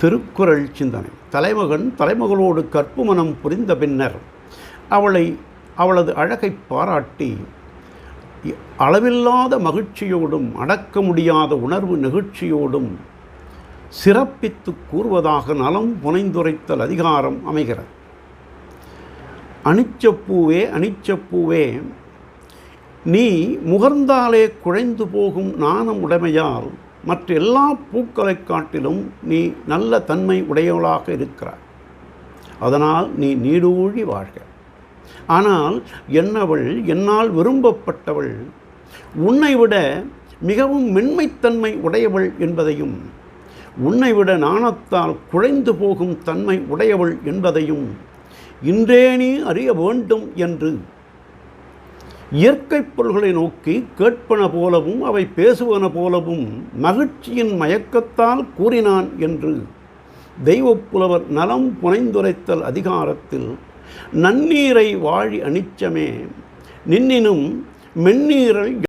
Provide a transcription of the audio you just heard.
திருக்குறள் சிந்தனை. தலைமகன் தலைமகளோடு கற்பு மனம் புரிந்த பின்னர் அவளை அவளது அழகை பாராட்டி அளவில்லாத மகிழ்ச்சியோடும் அடக்க முடியாத உணர்வு நெகிழ்ச்சியோடும் சிறப்பித்து கூறுவதாக நலம் புனைந்துரைத்தல் அதிகாரம் அமைகிறது. அனிச்சப்பூவே அனிச்சப்பூவே நீ முகர்ந்தாலே குழைந்து போகும் நாணம் உடைமையால் மற்ற எல்லா பூக்களைக் காட்டிலும் நீ நல்ல தன்மை உடையவளாக இருக்கிறாய். அதனால் நீ நீடூழி வாழ்க. ஆனால் என்னவள் என்னால் விரும்பப்பட்டவள்? உன்னை விட மிகவும் மென்மைத்தன்மை உடையவள் என்பதையும் உன்னை விட நாணத்தால் குழைந்து போகும் தன்மை உடையவள் என்பதையும் இன்றே நீ அறிய வேண்டும் என்று இயற்கை பொருள்களை நோக்கி கேட்பன போலவும் அவை பேசுவன போலவும் மகிழ்ச்சியின் மயக்கத்தால் கூறினான் என்று தெய்வப்புலவர் நலம் புனைந்துரைத்தல் அதிகாரத்தில் நன்னீரை வாழி அணிச்சமே நின்னினும் மென்னீரல்